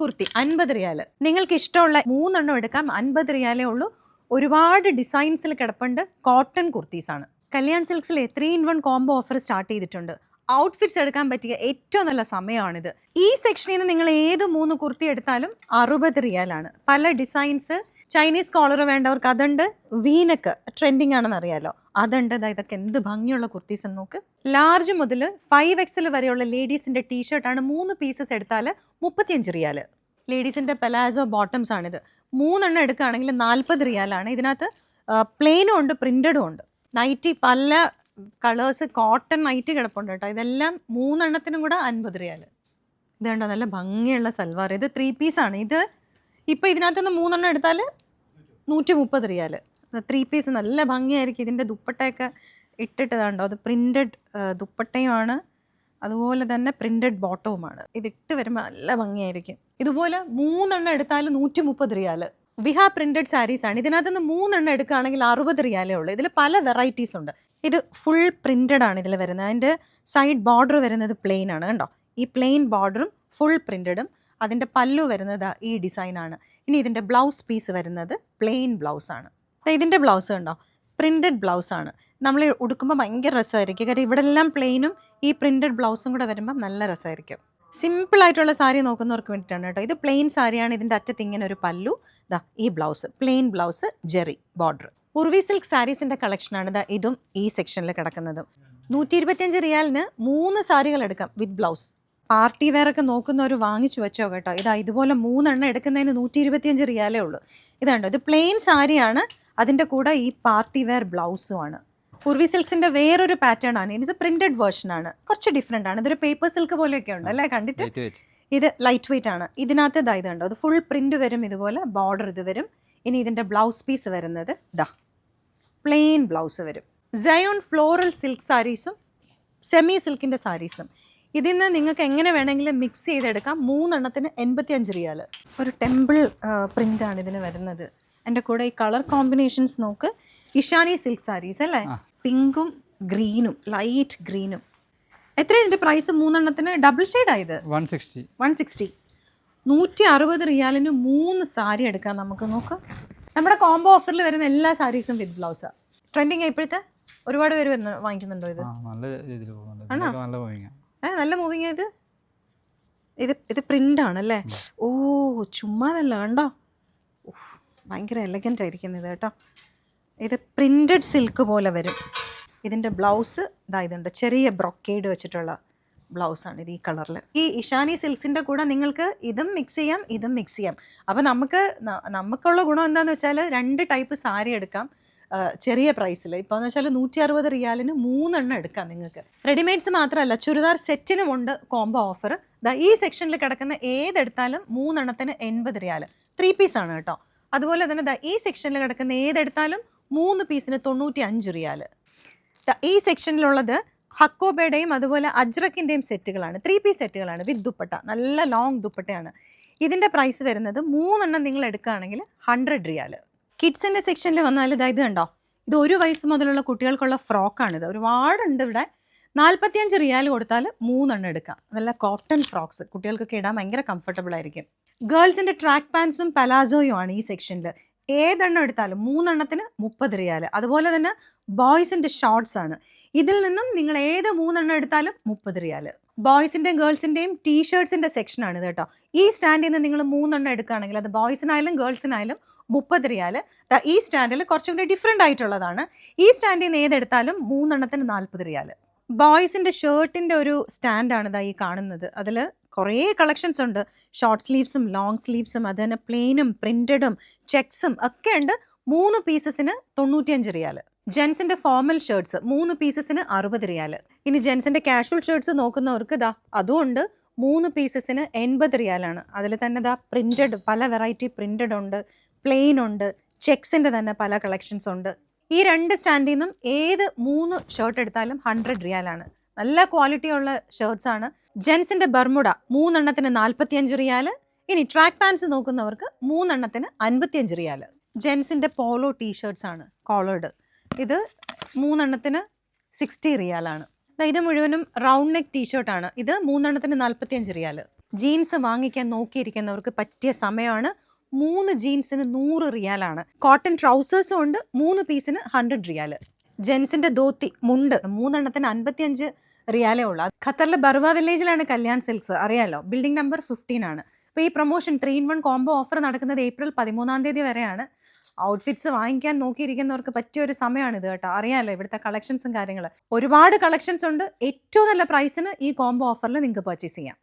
കുർത്തി അൻപത് റിയാൽ നിങ്ങൾക്ക് ഇഷ്ടമുള്ള മൂന്നെണ്ണം എടുക്കാം അൻപത് റിയാലേ ഉള്ളൂ. ഒരുപാട് ഡിസൈൻസിൽ കിടപ്പുണ്ട് കോട്ടൺ കുർത്തീസാണ് Kalyan സിൽക്സിൽ three in one combo offer start ചെയ്തിട്ടുണ്ട്. ഔട്ട്ഫിറ്റ്സ് എടുക്കാൻ പറ്റിയ ഏറ്റവും നല്ല സമയമാണിത്. ഈ സെക്ഷനിൽ നിന്ന് നിങ്ങൾ ഏത് മൂന്ന് കുർത്തി എടുത്താലും അറുപത് റിയാലാണ് പല ഡിസൈൻസ് ചൈനീസ് കോളർ വേണ്ടവർക്ക് അതുണ്ട്. വീനക്ക് ട്രെൻഡിങ് ആണെന്ന് അറിയാലോ. അതുണ്ട്. ഇതൊക്കെ എന്ത് ഭംഗിയുള്ള കുർത്തീസ് എന്ന് നോക്ക്. ലാർജ് മുതൽ ഫൈവ് എക്സൽ വരെയുള്ള ലേഡീസിന്റെ ടീഷർട്ടാണ് മൂന്ന് പീസസ് എടുത്താൽ മുപ്പത്തിയഞ്ച് റിയാൽ. ലേഡീസിന്റെ പെലാസോ ബോട്ടംസ് ആണിത്. മൂന്നെണ്ണം എടുക്കുകയാണെങ്കിൽ നാൽപ്പത് റിയാലാണ്. ഇതിനകത്ത് പ്ലെയിനും ഉണ്ട് പ്രിന്റഡും ഉണ്ട്. നൈറ്റി പല കളേഴ്സ് കോട്ടൺ നൈറ്റ് കിടപ്പുണ്ട് കേട്ടോ. ഇതെല്ലാം മൂന്നെണ്ണത്തിനും കൂടെ അൻപത് റിയാൽ. ഇത് കണ്ടോ? നല്ല ഭംഗിയുള്ള സൽവാർ. ഇത് ത്രീ പീസാണ് ഇത് ഇപ്പോൾ ഇതിനകത്തുനിന്ന് മൂന്നെണ്ണം എടുത്താൽ നൂറ്റി മുപ്പത് റിയാൽ. ത്രീ പീസ് നല്ല ഭംഗിയായിരിക്കും. ഇതിന്റെ ദുപ്പട്ടയൊക്കെ ഇട്ടിട്ടതാണ്ടോ? അത് പ്രിന്റഡ് ദുപ്പട്ടയുമാണ്. അതുപോലെ തന്നെ പ്രിന്റഡ് ബോട്ടവുമാണ് ഇതിട്ട് വരുമ്പോൾ നല്ല ഭംഗിയായിരിക്കും. ഇതുപോലെ മൂന്നെണ്ണം എടുത്താൽ നൂറ്റി മുപ്പത് റിയാൽ. വിഹ പ്രിന്റഡ് സാരീസ് ആണ്. ഇതിനകത്തുനിന്ന് മൂന്നെണ്ണം എടുക്കുകയാണെങ്കിൽ അറുപത് റിയാലേ ഉള്ളൂ. ഇതിൽ പല വെറൈറ്റീസ് ഉണ്ട്. ഇത് ഫുൾ പ്രിന്റഡ് ആണ് ഇതിൽ വരുന്നത്. അതിന്റെ സൈഡ് ബോർഡർ വരുന്നത് പ്ലെയിൻ ആണ്. കണ്ടോ? ഈ പ്ലെയിൻ ബോർഡറും ഫുൾ പ്രിന്റഡും അതിന്റെ പല്ലു വരുന്നത് ഈ ഡിസൈനാണ് ഇനി ഇതിന്റെ ബ്ലൗസ് പീസ് വരുന്നത് പ്ലെയിൻ ബ്ലൗസാണ് ഇതിന്റെ ബ്ലൗസ് കണ്ടോ? പ്രിന്റഡ് ബ്ലൗസ് ആണ്. നമ്മൾ ഉടുക്കുമ്പോൾ ഭയങ്കര രസമായിരിക്കും. കാര്യം ഇവിടെ എല്ലാം പ്ലെയിനും ഈ പ്രിന്റഡ് ബ്ലൗസും കൂടെ വരുമ്പോൾ നല്ല രസമായിരിക്കും. സിമ്പിൾ ആയിട്ടുള്ള സാരി നോക്കുന്നവർക്ക് വേണ്ടിയിട്ടാണ് കേട്ടോ. ഇത് പ്ലെയിൻ സാരിയാണ്. ഇതിന്റെ അറ്റത്ത് ഇങ്ങനെ ഒരു പല്ലു. ദാ ഈ blouse plain blouse zari border Urvi silk സാരീസിന്റെ കളക്ഷനാണ് ദാ ഇതും ഈ സെക്ഷനിൽ കിടക്കുന്നതും. നൂറ്റി ഇരുപത്തിയഞ്ച് റിയാലിന് മൂന്ന് സാരികൾ എടുക്കാം വിത്ത് ബ്ലൗസ് പാർട്ടി വെയർ ഒക്കെ നോക്കുന്നവർ വാങ്ങിച്ചു വെച്ചോ കേട്ടോ. ഇതാ ഇതുപോലെ മൂന്നെണ്ണം എടുക്കുന്നതിന് നൂറ്റി ഇരുപത്തിയഞ്ച് റിയാലേ ഉള്ളൂ. ഇതാണ്ടോ ഇത് പ്ലെയിൻ സാരിയാണ്. അതിന്റെ കൂടെ ഈ പാർട്ടി വെയർ ബ്ലൗസുമാണ് പൂർവി സിൽക്സിന്റെ വേറൊരു പാറ്റേൺ ആണ്. ഇത് പ്രിന്റഡ് വേർഷൻ ആണ്. കുറച്ച് ഡിഫറെന്റ് ആണ്. ഇതൊരു പേപ്പർ സിൽക്ക് പോലെയൊക്കെ ഉണ്ട് അല്ലേ? കണ്ടിട്ട്? ഇത് ലൈറ്റ് വെയിറ്റ് ആണ്. ഇതിനകത്ത് ഇതാ ഇതുണ്ടോ അത് ഫുൾ പ്രിന്റ് വരും ഇതുപോലെ. ബോർഡർ ഇത് വരും. ഇനി ഇതിന്റെ ബ്ലൗസ് പീസ് വരുന്നത് ദാ. പ്ലെയിൻ ബ്ലൗസ് വരും. സയോൺ ഫ്ലോറൽ സിൽക്ക് സാരീസും സെമി സിൽക്കിന്റെ സാരീസും ഇതിൽ നിന്ന് നിങ്ങൾക്ക് എങ്ങനെ വേണമെങ്കിലും മിക്സ് ചെയ്തെടുക്കാം. മൂന്നെണ്ണത്തിന് എൺപത്തി അഞ്ച് റിയാൽ ഒരു ടെമ്പിൾ പ്രിന്റ് ആണ് ഇതിന് വരുന്നത്. എന്റെ കൂടെ ഈ കളർ കോമ്പിനേഷൻസ് നോക്ക്. ഇഷാനി സിൽക്ക് സാരീസ് അല്ലേ? പിങ്കും ഗ്രീനും ലൈറ്റ് ഗ്രീനും. എത്ര ഇതിന്റെ പ്രൈസ് മൂന്നെണ്ണത്തിന് ഡബിൾ ഷെയ്ഡ് ആയത് വൺ സിക്സ്റ്റി വൺ സിക്സ്റ്റി നൂറ്റി അറുപത് റിയാലിന് മൂന്ന് സാരി എടുക്കാം നമുക്ക് നോക്ക്. നമ്മുടെ കോംബോ ഓഫറിൽ വരുന്ന എല്ലാ സാരീസും വിത്ത് ബ്ലൗസാണ് ട്രെൻഡിങ് ഇപ്പോഴത്തെ? ഒരുപാട് പേര് വരുന്ന വാങ്ങിക്കുന്നുണ്ടോ ഇത്? നല്ല രീതിയിൽ പോകുന്നുണ്ട്. നല്ല മൂവിങ് ഇത്? ഇത് ഇത് പ്രിന്റ് ആണല്ലേ ഓ ചുമ്മാതല്ല കണ്ടോ? ഭയങ്കര എലഗന്റ് ആയിരിക്കും ഇത് കേട്ടോ. ഇത് പ്രിന്റഡ് സിൽക്ക് പോലെ വരും. ഇതിന്റെ ബ്ലൗസ് ഇതാ ഇതുണ്ട്. ചെറിയ ബ്രൊക്കേഡ് വെച്ചിട്ടുള്ള ബ്ലൗസാണ് ഇത് ഈ കളറിൽ ഈ ഇഷാനി സിൽക്സിന്റെ കൂടെ നിങ്ങൾക്ക് ഇതും മിക്സ് ചെയ്യാം ഇതും മിക്സ് ചെയ്യാം. അപ്പോൾ നമുക്ക് നമുക്കുള്ള ഗുണം എന്താണെന്ന് വെച്ചാൽ രണ്ട് ടൈപ്പ് സാരി എടുക്കാം. ചെറിയ പ്രൈസിൽ ഇപ്പോൾ എന്ന് വെച്ചാൽ നൂറ്റി അറുപത് റിയാലിന് മൂന്നെണ്ണം എടുക്കാം നിങ്ങൾക്ക്. റെഡിമെയ്ഡ്സ് മാത്രമല്ല ചുരിദാർ സെറ്റിനുമുണ്ട് കോംബോ ഓഫർ ഈ സെക്ഷനിൽ കിടക്കുന്ന ഏതെടുത്താലും മൂന്നെണ്ണത്തിന് എൺപത് റിയാൽ ത്രീ പീസാണ് കേട്ടോ. അതുപോലെ തന്നെ ഈ സെക്ഷനിൽ കിടക്കുന്ന ഏതെടുത്താലും മൂന്ന് പീസിന് തൊണ്ണൂറ്റി അഞ്ച് റിയാൽ ഈ സെക്ഷനിലുള്ളത് ഹക്കോബയുടെയും അതുപോലെ അജ്രക്കിന്റെയും സെറ്റുകളാണ്. ത്രീ പീസ് സെറ്റുകളാണ് വിത്ത് ദുപ്പട്ട. നല്ല ലോങ് ദുപ്പട്ടയാണ്. ഇതിന്റെ പ്രൈസ് വരുന്നത് മൂന്നെണ്ണം നിങ്ങൾ എടുക്കുകയാണെങ്കിൽ ഹൺഡ്രഡ് റിയാൽ കിഡ്സിന്റെ സെക്ഷനിൽ വന്നാൽ ഇതാ ഇത് കണ്ടോ? ഇത് ഒരു വയസ്സ് മുതലുള്ള കുട്ടികൾക്കുള്ള ഫ്രോക്കാണിത് ഒരുപാടുണ്ട് ഇവിടെ. നാൽപ്പത്തിയഞ്ച് റിയാൽ കൊടുത്താൽ മൂന്നെണ്ണം എടുക്കാം. നല്ല കോട്ടൺ ഫ്രോക്സ് കുട്ടികൾക്കൊക്കെ ഇടാൻ ഭയങ്കര കംഫർട്ടബിൾ ആയിരിക്കും. ഗേൾസിന്റെ ട്രാക്ക് പാൻസും പലാസോയും ആണ് ഈ സെക്ഷനിൽ ഏതെണ്ണം എടുത്താലും മൂന്നെണ്ണത്തിന് മുപ്പത് റിയാൽ അതുപോലെ തന്നെ ബോയ്സിന്റെ ഷോർട്ട്സ് ആണ് ഇതിൽ നിന്നും നിങ്ങൾ ഏത് മൂന്നെണ്ണം എടുത്താലും മുപ്പത് റിയാൽ ബോയ്സിന്റെയും ഗേൾസിന്റെയും ടീഷർട്സിന്റെ സെക്ഷനാണ് ഇത് കേട്ടോ. ഈ സ്റ്റാൻഡിൽ നിന്ന് നിങ്ങൾ മൂന്നെണ്ണം എടുക്കുകയാണെങ്കിൽ അത് ബോയ്സിനായാലും ഗേൾസിനായാലും മുപ്പത് റിയാൽ ഈ സ്റ്റാൻഡിൽ കുറച്ചും കൂടി ഡിഫറെന്റ് ആയിട്ടുള്ളതാണ്. ഈ സ്റ്റാൻഡിൽ നിന്ന് ഏതെടുത്താലും മൂന്നെണ്ണത്തിന് നാൽപ്പത് റിയാൽ ബോയ്സിന്റെ ഷർട്ടിന്റെ ഒരു സ്റ്റാൻഡാണ് ഇതാ ഈ കാണുന്നത്. അതിൽ കുറേ കളക്ഷൻസ് ഉണ്ട്. ഷോർട്ട് സ്ലീവ്സും ലോങ് സ്ലീവ്സും അത് തന്നെ പ്ലെയിനും പ്രിന്റഡും ചെക്സും ഒക്കെ ഉണ്ട്. മൂന്ന് പീസസിന് തൊണ്ണൂറ്റിയഞ്ച് റിയാൽ ജെൻസിന്റെ ഫോർമൽ ഷർട്ട്സ് മൂന്ന് പീസസിന് അറുപത് റിയാൽ ഇനി ജെൻസിന്റെ കാഷ്വൽ ഷർട്ട്സ് നോക്കുന്നവർക്ക് ഇതാ അതും ഉണ്ട്. മൂന്ന് പീസസിന് എൺപത് റിയാലാണ്. അതിൽ തന്നെ ഇതാ പ്രിന്റഡ് പല വെറൈറ്റി പ്രിന്റഡ് ഉണ്ട്. പ്ലെയിൻ ഉണ്ട്. ചെക്സിന്റെ തന്നെ പല കളക്ഷൻസ് ഉണ്ട്. ഈ രണ്ട് സ്റ്റാൻഡിൽ നിന്നും ഏത് മൂന്ന് ഷർട്ട് എടുത്താലും ഹൺഡ്രഡ് റിയാലാണ്. നല്ല ക്വാളിറ്റി ഉള്ള ഷർട്ട്സ് ആണ്. ജെൻസിന്റെ ബർമുഡ മൂന്നെണ്ണത്തിന് നാൽപ്പത്തിയഞ്ച് റിയാൽ. ഇനി ട്രാക്ക് പാൻസ് നോക്കുന്നവർക്ക് മൂന്നെണ്ണത്തിന് അൻപത്തിയഞ്ച് റിയാൽ. ജെൻസിന്റെ പോളോ ടീഷർട്സ് ആണ് കോളേർഡ് ഇത് മൂന്നെണ്ണത്തിന് സിക്സ്റ്റി റിയാലാണ്. ഇത് മുഴുവനും റൗണ്ട് നെക്ക് ആണ്. ഇത് മൂന്നെണ്ണത്തിന് നാൽപ്പത്തിയഞ്ച് റിയാൽ. ജീൻസ് വാങ്ങിക്കാൻ നോക്കിയിരിക്കുന്നവർക്ക് പറ്റിയ സമയമാണ്. മൂന്ന് ജീൻസിന് നൂറ് റിയാലാണ്. കോട്ടൺ ട്രൗസേഴ്സും ഉണ്ട് മൂന്ന് പീസിന് ഹൺഡ്രഡ് റിയാൽ ജെൻസിന്റെ ധോത്തി മുണ്ട് മൂന്നെണ്ണത്തിന് അൻപത്തി അഞ്ച് റിയാലേ ഉള്ളൂ. ഖത്തറിലെ ബർവ വില്ലേജിലാണ് കല്യാൺ സിൽക്സ് അറിയാലോ? ബിൽഡിംഗ് നമ്പർ ഫിഫ്റ്റീൻ ആണ്. അപ്പോൾ ഈ promotion three in one combo offer നടക്കുന്നത് ഏപ്രിൽ പതിമൂന്നാം തീയതി വരെയാണ്. ഔട്ട്ഫിറ്റ്സ് വാങ്ങിക്കാൻ നോക്കിയിരിക്കുന്നവർക്ക് പറ്റിയ ഒരു സമയമാണ് ഇത് കേട്ടോ. അറിയാലോ ഇവിടുത്തെ കളക്ഷൻസും കാര്യങ്ങൾ ഒരുപാട് കളക്ഷൻസ് ഉണ്ട്. ഏറ്റവും നല്ല പ്രൈസിന് ഈ കോംബോ ഓഫറിൽ നിങ്ങൾക്ക് പർച്ചേസ് ചെയ്യാം.